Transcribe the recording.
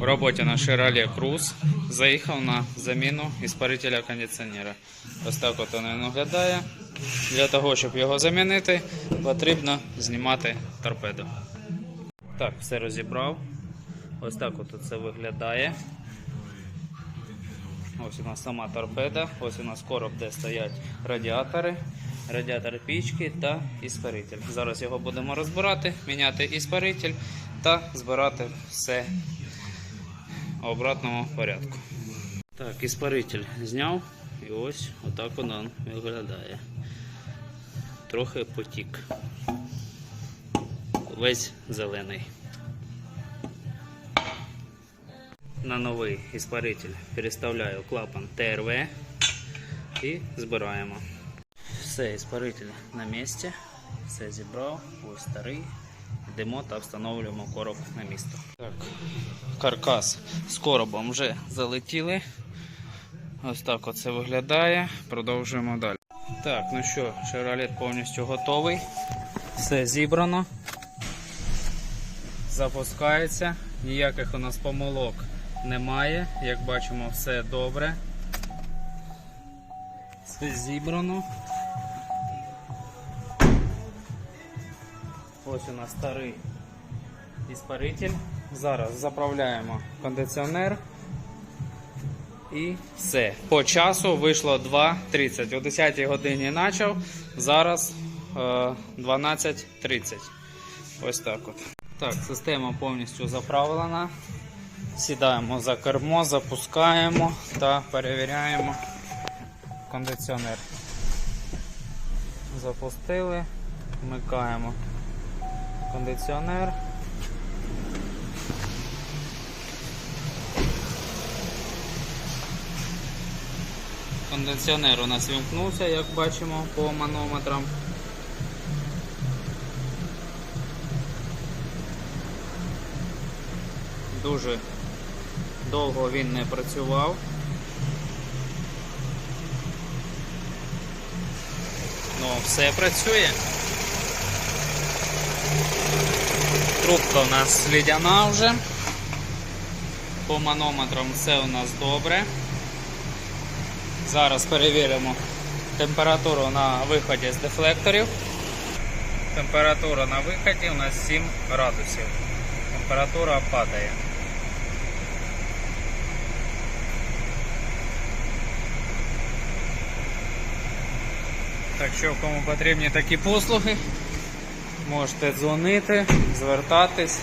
в роботі на Chevrolet Cruze заїхав на заміну іспарителя кондиціонера. Ось так от він виглядає. Для того, щоб його замінити, потрібно знімати торпеду. Так, все розібрав. Ось так от це виглядає. Ось у нас сама торпеда, ось у нас короб, де стоять радіатори, радіатор пічки та іспаритель. Зараз його будемо розбирати, міняти іспаритель та збирати все обратному порядку. Так, іспаритель зняв і ось отак воно виглядає. Трохи потік. Весь зелений. на новий іспаритель переставляю клапан ТРВ і збираємо. Все, іспаритель на місці. Все зібрав. Ось старий. Йдемо та встановлюємо короб на місто. Так, каркас з коробом вже залетіли. Ось так оце виглядає. Продовжуємо далі. Так, ну що, шевролет повністю готовий. Все зібрано. Запускається. Ніяких у нас помилок немає. Як бачимо, все добре. Все зібрано. Ось у нас старий іспаритель. Зараз заправляємо кондиціонер. І все. По часу вийшло 2.30. О 10 годині почав. Зараз е, 12.30. Ось так от. Так, система повністю заправлена. Сідаємо за кермо, запускаємо та перевіряємо кондиціонер. Запустили, вмикаємо кондиціонер. Кондиціонер у нас вімкнувся, як бачимо по манометрам. Дуже довго він не працював. Ну, все працює. Трубка у нас слідяна вже. По манометрам все у нас добре. Зараз перевіримо температуру на виході з дефлекторів. Температура на виході у нас 7 градусів. Температура падає. Так що, кому потрібні такі послуги, можете дзвонити, звертатись.